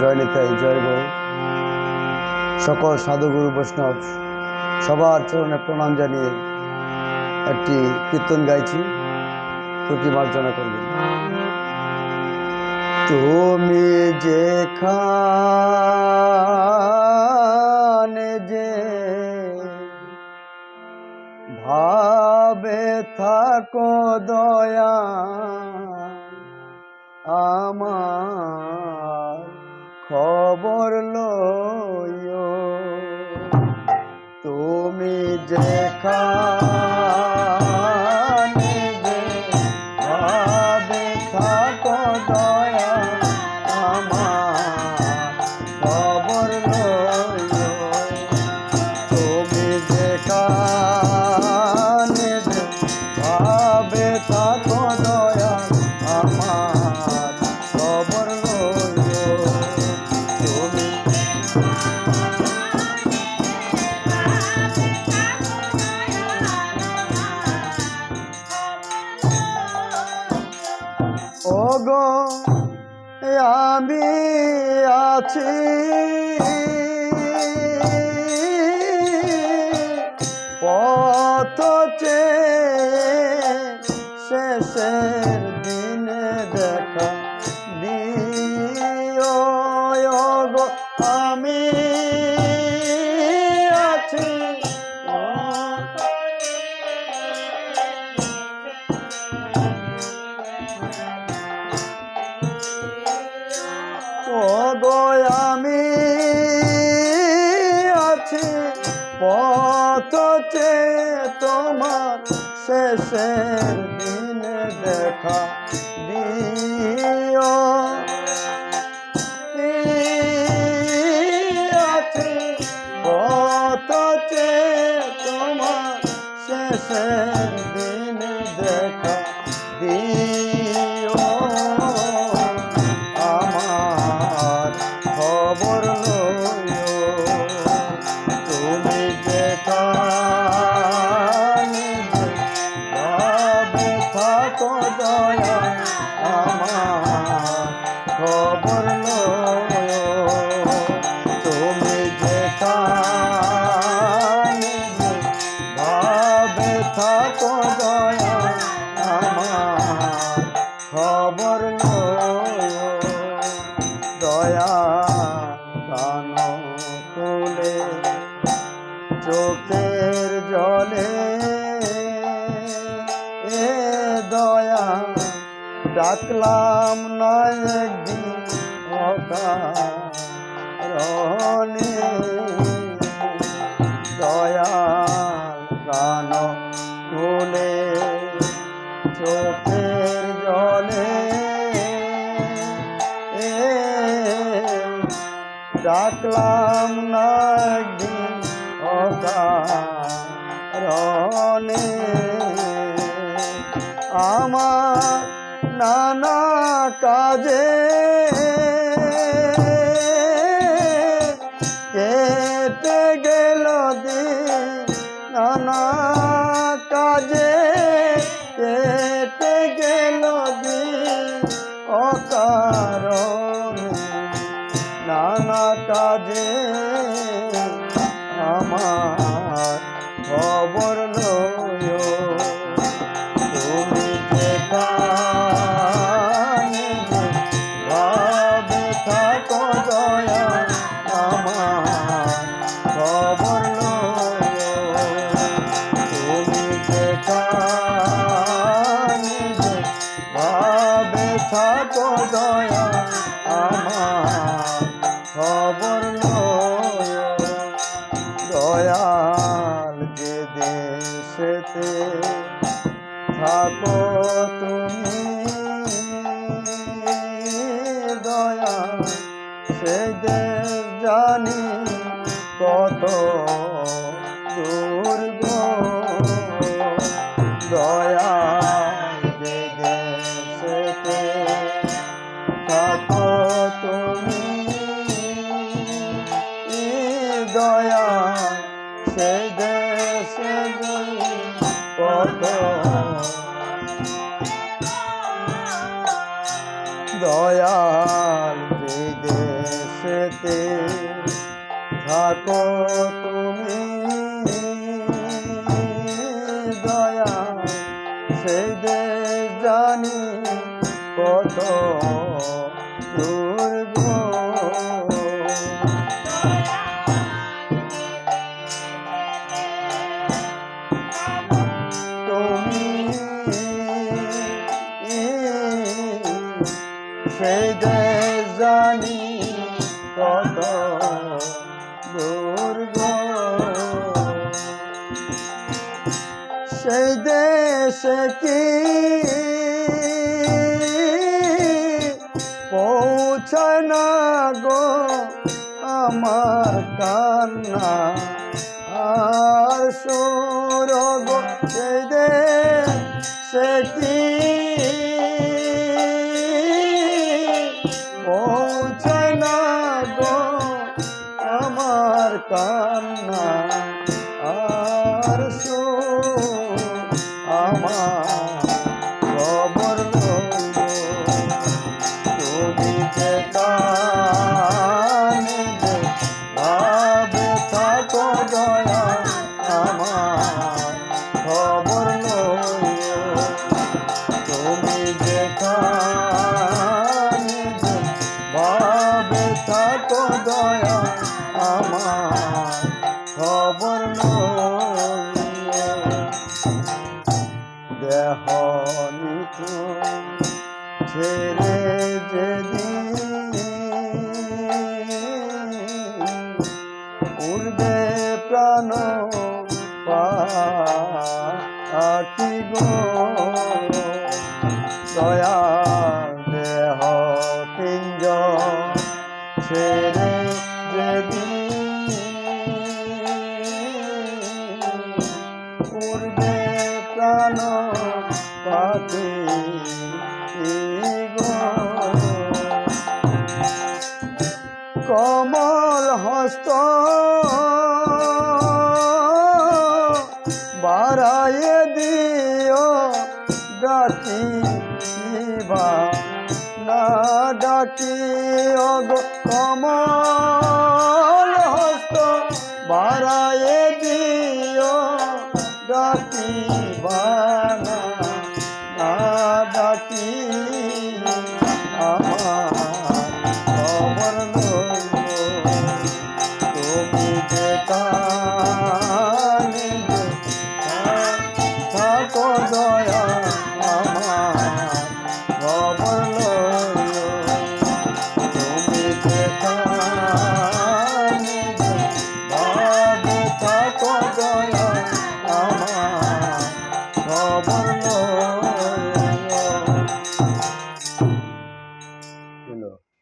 জয় নিতাই, জয় গৌ সকল সাধুগুরু বৈষ্ণব, সবার চরণে প্রণাম জানিয়ে একটি কীর্তন গাইছি প্রতিমার্জনা করবেন। তুমি যেখানে যে ভাবে থাকো দয়া, আমার খবর লয় তুমি যেখানে চেয়ে তোমার শেষের দিনে দেখা দিও আছে কত চেয়ে তোমার শেষের চোখের জলে এ দয়া ডাকলাম না একদিন অকারণে। দয়া প্রাণ তুলে চোখের জলে ডাকলাম না অকারণে আমার নানা কাজে কেটে গেল দিন নানা কাজে থাকো তুমি দয়া সে দেশ জানি কত দুর্গ। দয়া দয়াল যে দেশেতে থাকো তুমি। দয়া সেই দেশ জানি কত দেশ জানি কত দুর্গ সেই দেশে কি পৌঁছায় না গো আমার কান্না? আমার ছেড়ে প্রাণ পাখি গো মস্ত বাড়ায় দিও ডাকি বা না ডাকি অগ কমল হস্ত। বাড়ায়